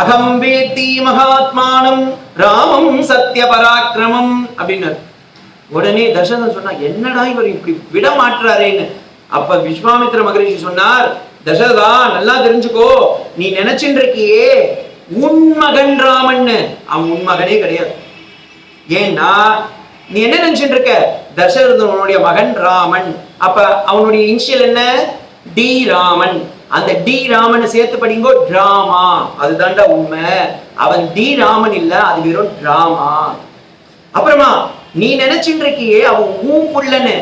அகம் வேத்தி மகாத்மானம் ராமம் சத்திய பராக்கிரமம் அப்படின்னாரு. உடனே தசரதன் சொன்னா என்னடா இவர் இப்படி விட மாட்டுறாரேன்னு அப்ப விஸ்வாமித்ர மகரிஷி சொன்னார் தசரதா நல்லா தெரிஞ்சுக்கோ நீ நினைச்சுட்டு இருக்கியே உன் மகன் ராமன்னு. அவன் உன் மகனே கிடையாது. ஏன்னா நீ என்ன நினைச்சிட்டு இருக்க தசரதனுடைய மகன் ராமன். அப்ப அவனுடைய இனிஷியல் என்ன? டி ராமன். அந்த டி ராமனை சேர்த்து படிங்கோ டிராமா அதுதான்டா உண்மை. அவன் டி ராமன் இல்ல அது வெறும் டிராமா அப்புறமா நீ நினைச்சுட்டு இருக்கியே அவன் ஊ புள்ளன்னு.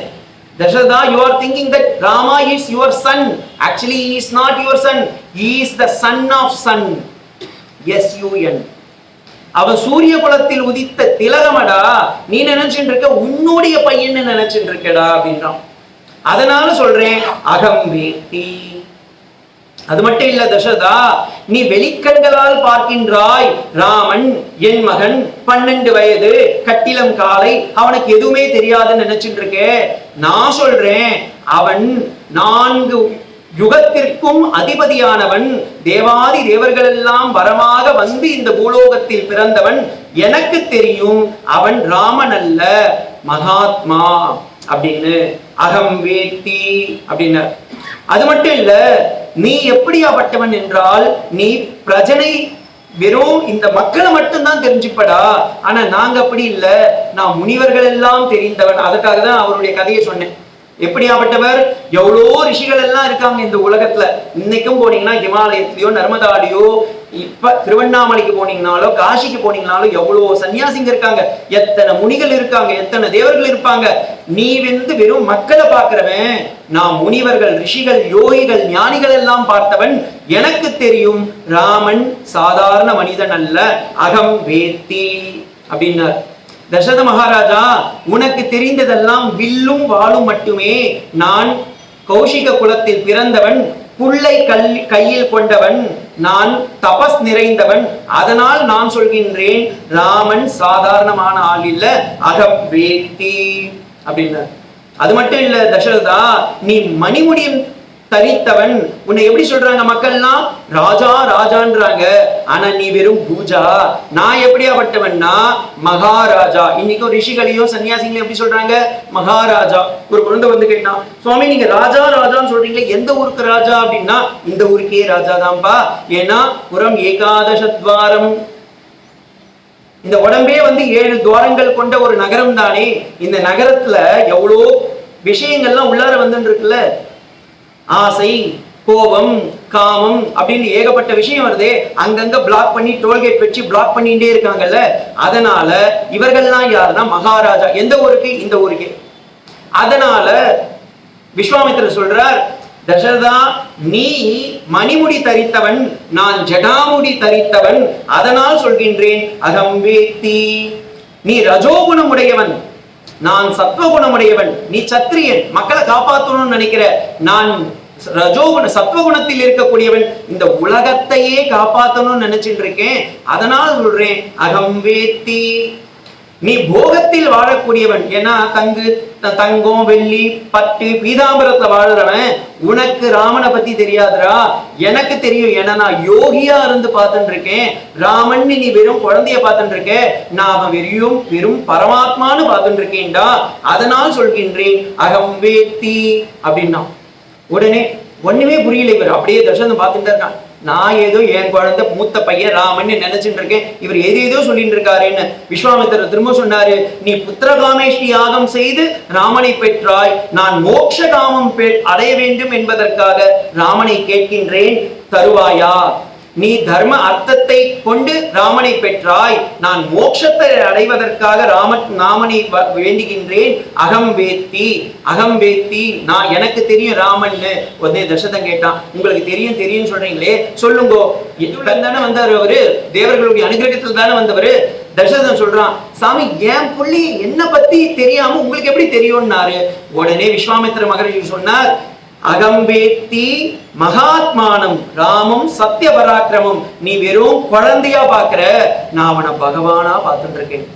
Dasharatha you are thinking that Rama is your son actually is not your son is the son of sun S U N அவன் சூரிய குலத்தில் உதித்த திலகமடா நீ நினைச்சுட்டு இருக்க உன்னுடைய பையன்னு நினைச்சுட்டு இருக்கடா அப்படின்றான். அதனால சொல்றேன் அகம் வேட்டி. அது மட்டும் இல்ல தசரதா நீ வெளிக்கண்களால் பார்க்கின்றாய். ராமன் என் மகன் பன்னெண்டு வயது கட்டிலம் காலை அவனுக்கு எதுவுமே தெரியாதுன்னு நினைச்சிட்டு இருக்கே நான் சொல்றேன் அவன் நான்கு யுகத்திற்கும் அதிபதியானவன். தேவாதி தேவர்கள் எல்லாம் வரமாக வந்து இந்த பூலோகத்தில் பிறந்தவன். எனக்கு தெரியும் அவன் ராமன் அல்ல மகாத்மா அப்படின்னு. அகம் வேத்தி அப்படின்னார். அது மட்டும் இல்ல நீ எப்படியாப்பட்டவன் என்றால் நீ பிரஜனை வெறும் இந்த மக்களை மட்டும்தான் தெரிஞ்சுப்படா. ஆனா நாங்க அப்படி இல்லை. நான் முனிவர்கள் எல்லாம் தெரிந்தவன். அதற்காக தான் அவருடைய கதையை சொன்னேன். எப்படியாப்பட்டவர்? எவ்வளோ ரிஷிகள் எல்லாம் இருக்காங்க இந்த உலகத்துல. இன்னைக்கும் போனீங்கன்னா ஹிமாலயத்திலயோ நர்மதாலையோ இப்ப திருவண்ணாமலைக்கு போனீங்கனாலோ காசிக்கு போனீங்கனாலோ எவ்வளவு சன்னியாசிங்க இருக்காங்க. எத்தனை முனிகள் இருக்காங்க எத்தனை தேவர்கள் இருப்பாங்க. நீ வந்து வெறும் மக்களை பார்க்கிறவன். நான் முனிவர்கள் ரிஷிகள் யோகிகள் ஞானிகள் எல்லாம் பார்த்தவன். எனக்கு தெரியும் ராமன் சாதாரண மனிதன் அல்ல. அகம் வேத்தி அப்படின்னார். தசரத மகாராஜா உனக்கு தெரிந்ததெல்லாம் வில்லும் வாளும் மட்டுமே. நான் கௌஷிக குலத்தில் பிறந்தவன். புல்லை கல் கையில் கொண்டவன் நான் தபஸ் நிறைந்தவன். அதனால் நான் சொல்கின்றேன் ராமன் சாதாரணமான ஆள் இல்ல அகம் வேட்டி. அப்படின்னார். அது மட்டும் இல்ல தசரதா நீ மணிமுடியும் தரித்தவன். உன்னை எப்படி சொல்றாங்க மக்கள்லாம்? ராஜா ராஜான்றாங்க. ஆனா நீ வெறும் பூஜா. நான் எப்படியாப்பட்டவன்னா மகாராஜா. இன்னைக்கும் ரிஷிகளையும் சன்னியாசிகளையும் எப்படி சொல்றாங்க? மகாராஜா. ஒரு குழந்தை வந்து கேட்டான் சுவாமி நீங்க ராஜா ராஜான்னு சொல்றீங்களே எந்த ஊருக்கு ராஜா? அப்படின்னா இந்த ஊருக்கே ராஜா தான்ப்பா. ஏன்னா புறம் ஏகாதசத்வாரம். இந்த உடம்பே வந்து ஏழு துவாரங்கள் கொண்ட ஒரு நகரம் தானே இந்த நகரத்துல எவ்வளோ விஷயங்கள்லாம் உள்ளார வந்துருக்குல்ல ஆசை கோபம் காமம் அப்படின்னு ஏகப்பட்ட விஷயம் வருதே. அங்கங்க பிளாக் பண்ணி டோல்கேட் வச்சு பிளாக் பண்ணிட்டே இருக்காங்கல்ல. அதனால இவர்கள்லாம் யாருன்னா மகாராஜா. எந்த ஊருக்கு? இந்த ஊருக்கு. அதனால விஸ்வாமித்திரர் சொல்றார் தசரதா நீ மணிமுடி தரித்தவன் நான் ஜடாமுடி தரித்தவன். அதனால் சொல்கின்றேன் அகம் வேத்தி. நீ ரஜோகுணமுடையவன். நான் சத்வகுணமுடையவன். நீ சத்திரியன். மக்களை காப்பாற்றணும்னு நினைக்கிற. நான் ரஜோகுண சத்வகுணத்தில் இருக்கக்கூடியவன் இந்த உலகத்தையே காப்பாற்றணும்னு நினைச்சிட்டு இருக்கேன் அதனால் சொல்றேன் அகம் வேத்தி. நீ போகத்தில் வாழக்கூடியவன் ஏன்னா தங்கு தங்கம் வெள்ளி பட்டு பீதாம்பரத்துல வாழுறவன் உனக்கு ராமனை பத்தி தெரியாதுடா. எனக்கு தெரியும் ஏன்னா நான் யோகியா இருந்து பார்த்துட்டு இருக்கேன் ராமன் நீ வெறும் குழந்தைய பார்த்துட்டு இருக்க நான் அவன் வெறியும் வெறும் பரமாத்மான்னு பார்த்துட்டு இருக்கேன்டா அதனால் சொல்கின்றேன் அகம் வேத்தி. அப்படின்னா உடனே ஒண்ணுமே புரியல இவர். அப்படியே தர்ஷனம் பார்த்துட்டு இருக்கான். நான் ஏதோ என் குழந்தை மூத்த பையன் ராமன் நினைச்சிட்டு இருக்கேன். இவர் எது ஏதோ சொல்லிட்டு இருக்காருன்னு விஸ்வாமித்திரர் திரும்ப சொன்னாரு. நீ புத்திரகாமேஷ்டி யாகம் செய்து ராமனை பெற்றாய். நான் மோட்ச காமம் அடைய வேண்டும் என்பதற்காக ராமனை கேட்கின்றேன். தருவாயா? நீ தர்ம அர்த்தத்தை கொண்டு ராமனை பெற்றாய். நான் மோட்சத்தை அடைவதற்காக ராமன் நாமனை வ- வேண்டுகின்றேன். அகம் வேத்தி அகம் வேத்தி. நான் எனக்கு தெரியும் ராமன்னு. உடனே தசரதன் கேட்டான் உங்களுக்கு தெரியும் தெரியும் சொல்றீங்களே. சொல்லுங்கோ. இதுல தானே வந்தாரு அவரு. தேவர்களுடைய அனுகிரகத்தில் தானே வந்தவரு. தசரதன் சொல்றான் சாமி என் புள்ளி என்ன பத்தி தெரியாம உங்களுக்கு எப்படி தெரியும்னாரு? உடனே விஸ்வாமித்திர மகரிஷி சொன்னார் அகம்பேத்தி மகாத்மானம் ராமம் சத்திய பராக்கிரமம் நீ வெறும் குழந்தையா பாக்குற. நான் அவனை பகவானா பார்த்துட்டு இருக்கேன்.